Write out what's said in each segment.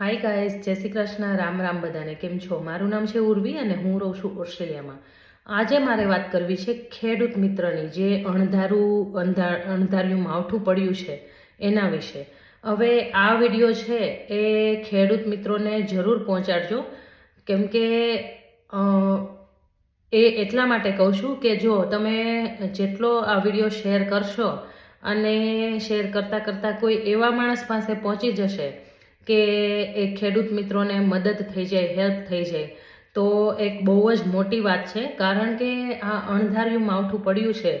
હાય guys જય શ્રી કૃષ્ણ, રામ રામ બધાને. કેમ છો? મારું નામ છે ઉર્વી અને હું રહું છું ઓસ્ટ્રેલિયામાં. આજે મારે વાત કરવી છે ખેડૂત મિત્રની, જે અણધારું, અંધાર, અણધાર્યું માવઠું પડ્યું છે એના વિશે. હવે આ વીડિયો છે એ ખેડૂત મિત્રોને જરૂર પહોંચાડજો. કેમ કે એ એટલા માટે કહું છું કે જો તમે જેટલો આ વીડિયો શેર કરશો અને શેર કરતાં કરતાં કોઈ એવા માણસ પાસે પહોંચી જશે કે એ ખેડૂત મિત્રોને મદદ થઈ જાય હેલ્પ થઈ જાય, તો એક બહુ જ મોટી વાત છે. કારણ કે આ અણધાર્યું માવઠું પડ્યું છે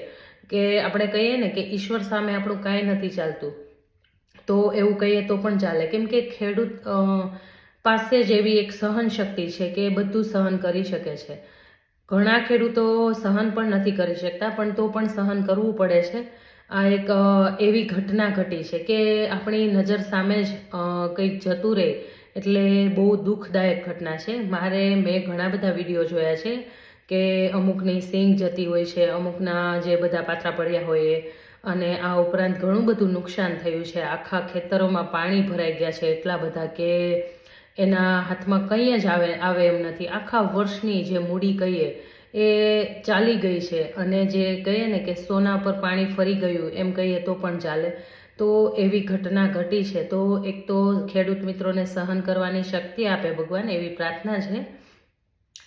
કે આપણે કહીએ ને કે ઈશ્વર સામે આપણું કાંઈ નથી ચાલતું. તો એવું કહીએ તો પણ ચાલે. કેમ કે ખેડૂત પાસે જ એવી એક સહન શક્તિ છે કે બધું સહન કરી શકે છે. ઘણા ખેડૂતો સહન પણ નથી કરી શકતા, પણ તો પણ સહન કરવું પડે છે. આ એક એવી ઘટના ઘટી છે કે આપણી નજર સામે જ કંઈક જતું રહે એટલે બહુ દુઃખદાયક ઘટના છે. મારે, મેં ઘણા બધા વીડિયો જોયા છે કે અમુકની સિંગ જતી હોય છે, અમુકના જે બધા પાત્રા પડ્યા હોય અને આ ઉપરાંત ઘણું બધું નુકસાન થયું છે. આખા ખેતરોમાં પાણી ભરાઈ ગયા છે એટલા બધા કે એના હાથમાં કંઈ જ આવે આવે એમ નથી. આખા વર્ષની જે મૂડી કહીએ એ ચાલી ગઈ છે. અને જે કહીએ ને કે સોના પર પાણી ફરી ગયું, એમ કહીએ તો પણ ચાલે. તો એવી ઘટના ઘટી છે. તો એક તો ખેડૂત મિત્રોને સહન કરવાની શક્તિ આપે ભગવાન, એવી પ્રાર્થના છે.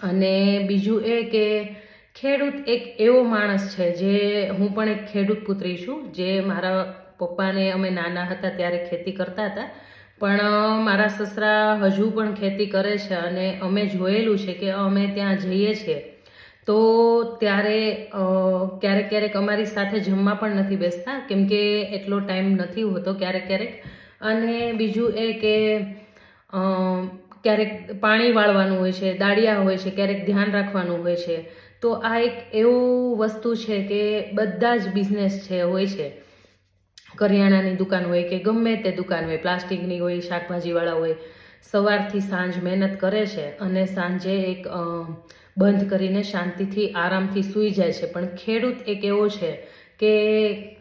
અને બીજું એ કે ખેડૂત એક એવો માણસ છે જે, હું પણ એક ખેડૂત પુત્રી છું, જે મારા પપ્પાને અમે નાના હતા ત્યારે ખેતી કરતા હતા. પણ મારા સસરા હજુ પણ ખેતી કરે છે અને અમે જોયેલું છે કે અમે ત્યાં જઈએ છીએ. તો ત્યારે ક્યારેક ક્યારેક અમારી સાથે જમવા પણ નથી બેસતા, કેમ કે એટલો ટાઈમ નથી હોતો ક્યારેક ક્યારેક. અને બીજું એ કે ક્યારેક પાણી વાળવાનું હોય છે, દાળિયા હોય છે, ક્યારેક ધ્યાન રાખવાનું હોય છે. તો આ એક એવું વસ્તુ છે કે બધા જ બિઝનેસ છે, હોય છે. કરિયાણાની દુકાન હોય કે ગમે તે દુકાન હોય, પ્લાસ્ટિકની હોય, શાકભાજીવાળા હોય સવારથી સાંજ મહેનત કરે છે અને સાંજે એક બંધ કરીને શાંતિથી આરામથી સૂઈ જાય છે. પણ ખેડૂત એક એવો છે કે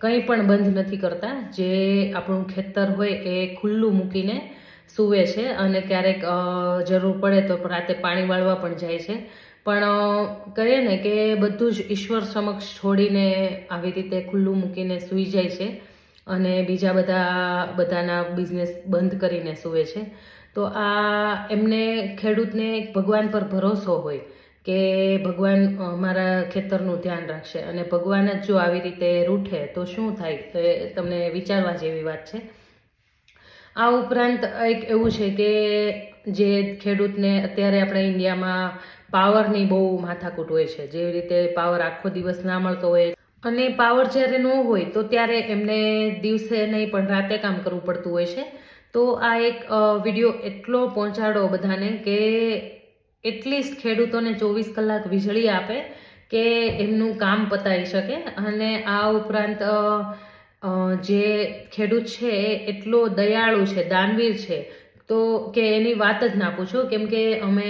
કંઈ પણ બંધ નથી કરતા. જે આપણું ખેતર હોય એ ખુલ્લું મૂકીને સૂવે છે અને ક્યારેક જરૂર પડે તો રાતે પાણી વાળવા પણ જાય છે. પણ કહીએ ને કે બધું જ ઈશ્વર સમક્ષ છોડીને આવી રીતે ખુલ્લું મૂકીને સૂઈ જાય છે અને બીજા બધા, બધાના બિઝનેસ બંધ કરીને સૂવે છે. તો આ એમને ખેડૂતને ભગવાન પર ભરોસો હોય કે ભગવાન મારા ખેતરનું ધ્યાન રાખશે અને ભગવાન જ જો આવી રીતે રૂઠે તો શું થાય? તો એ તમને વિચારવા જેવી વાત છે. આ ઉપરાંત એક એવું છે કે જે ખેડૂતને અત્યારે આપણા ઇન્ડિયામાં પાવરની બહુ માથાકૂટ હોય છે. જેવી રીતે પાવર આખો દિવસ ના મળતો હોય અને પાવર જ્યારે ન હોય તો ત્યારે એમને દિવસે નહીં પણ રાતે કામ કરવું પડતું હોય છે. તો આ એક વીડિયો એટલો પહોંચાડો બધાને કે એટલીસ્ટ ખેડૂતોને ચોવીસ કલાક વીજળી આપે કે એમનું કામ પતાવી શકે. અને આ ઉપરાંત જે ખેડૂત છે એટલો દયાળુ છે, દાનવીર છે, તો કે એની વાત જ ના પૂછો. કેમ કે અમે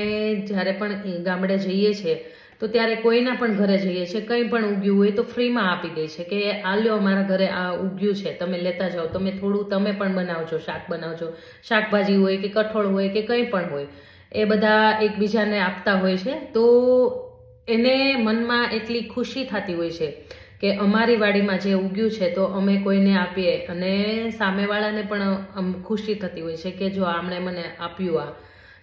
જ્યારે પણ ગામડે જઈએ છીએ તો ત્યારે કોઈના પણ ઘરે જઈએ છીએ, કંઈ પણ ઉગ્યું હોય તો ફ્રીમાં આપી દે છે કે આ લ્યો અમારા ઘરે આ ઉગ્યું છે, તમે લેતા જાઓ, તમે થોડું, તમે પણ બનાવજો, શાક બનાવજો, શાકભાજી હોય કે કઠોળ હોય કે કંઈ પણ હોય, એ બધા એકબીજાને આપતા હોય છે. તો એને મનમાં એટલી ખુશી થતી હોય છે કે અમારી વાડીમાં જે ઉગ્યું છે તો અમે કોઈને આપીએ અને સામેવાળાને પણ ખુશી થતી હોય છે કે જો આમણે મને આપ્યું આ.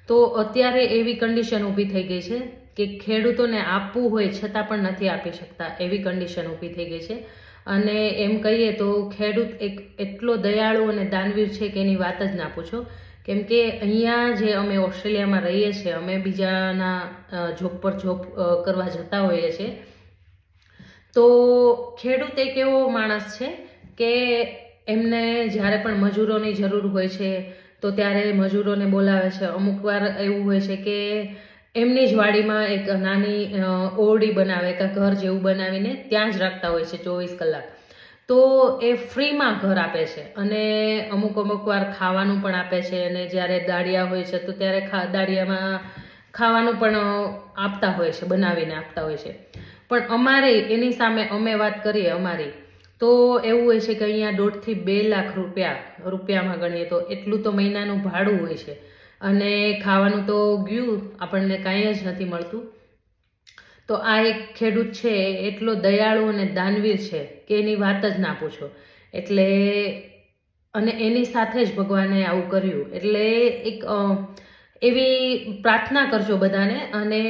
તો અત્યારે એવી કન્ડિશન ઊભી થઈ ગઈ છે કે ખેડૂતોને આપવું હોય છતાં પણ નથી આપી શકતા એવી કન્ડિશન ઊભી થઈ ગઈ છે. અને એમ કહીએ તો ખેડૂત એક એટલો દયાળુ અને દાનવીર છે કે એની વાત જ ના પૂછો. કેમ કે અહીંયા જે અમે ઓસ્ટ્રેલિયામાં રહીએ છીએ, અમે બીજાના જોબ પર જોબ કરવા જતા હોઈએ છીએ. તો ખેડૂત એક એવો માણસ છે કે એમને જ્યારે પણ મજૂરોની જરૂર હોય છે, તો ત્યારે મજૂરોને બોલાવે છે. અમુક વાર એવું હોય છે કે એમની જ વાડીમાં એક નાની ઓરડી બનાવે કે ઘર જેવું બનાવીને ત્યાં જ રાખતા હોય છે ચોવીસ કલાક. તો એ ફ્રીમાં ઘર આપે છે અને અમુક અમુક વાર ખાવાનું પણ આપે છે અને જ્યારે દાળિયા હોય છે તો ત્યારે ખા, દાળિયામાં ખાવાનું પણ આપતા હોય છે, બનાવીને આપતા હોય છે. પણ અમારે એની સામે અમે વાત કરીએ અમારી, તો એવું હોય છે કે અહીંયા દોઢથી બે લાખ રૂપિયા, રૂપિયામાં ગણીએ તો એટલું તો મહિનાનું ભાડું હોય છે. અને ખાવાનું તો ગયું, આપણને કાંઈ જ નથી મળતું. તો આ એક ખેડૂત છે, એટલો દયાળુ અને દાનવીર છે કે એની વાત જ ના પૂછો. એટલે, અને એની સાથે જ ભગવાને આવું કર્યું. એટલે એક એવી પ્રાર્થના કરજો બધાને અને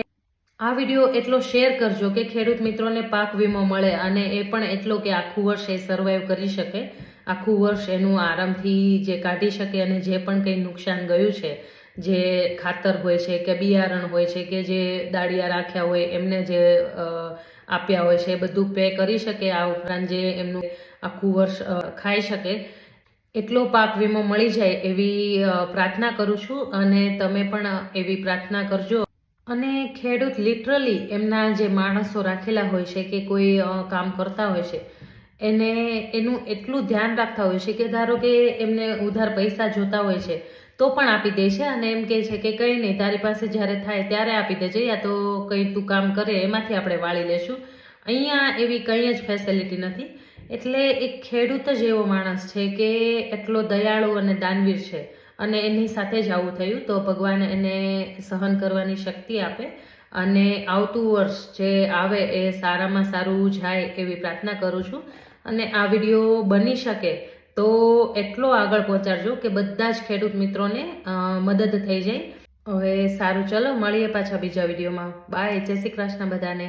આ વીડિયો એટલો શેર કરજો કે ખેડૂત મિત્રોને પાક વીમો મળે અને એ પણ એટલો કે આખું વર્ષ એ સર્વાઈવ કરી શકે. આખું વર્ષ એનું આરામથી જે કાઢી શકે અને જે પણ કંઈ નુકસાન ગયું છે જે ખાતર હોય છે કે બિયારણ હોય છે કે જે દાળિયા રાખ્યા હોય, એમને જે આપ્યા હોય છે એ બધું પે કરી શકે આ ઉપરાંત જે એમનું આખું વર્ષ ખાઈ શકે. એટલો પાક વીમો મળી જાય એવી પ્રાર્થના કરું છું અને તમે પણ એવી પ્રાર્થના કરજો. અને ખેડૂત લિટરલી એમના જે માણસો રાખેલા હોય છે કે કોઈ કામ કરતા હોય છે, એને, એનું એટલું ધ્યાન રાખતા હોય છે કે ધારો કે એમને ઉધાર પૈસા જોતા હોય છે તો પણ આપી દે છે. અને એમ કહે છે કે કંઈ નહીં, તારી પાસે જ્યારે થાય ત્યારે આપી દેજે યા તો કંઈ તું કામ કરે એમાંથી આપણે વાળી લેશું. અહીંયા એવી કંઈ જ ફેસિલિટી નથી. એટલે એક ખેડૂત જ એવો માણસ છે કે એટલો દયાળુ અને દાનવીર છે. અને એની સાથે જ આવું થયું. તો ભગવાન એને સહન કરવાની શક્તિ આપે. અને આવતું વર્ષ જે આવે એ સારામાં સારું જાય એવી પ્રાર્થના કરું છું. અને આ વીડિયો બની શકે તો એટલો આગળ પહોંચાડજો કે બધા જ ખેડૂત મિત્રોને મદદ થઈ જાય. હવે સારું, ચલો, મળીએ પાછા બીજા વિડીયોમાં. બાય જય શ્રી કૃષ્ણ બધાને.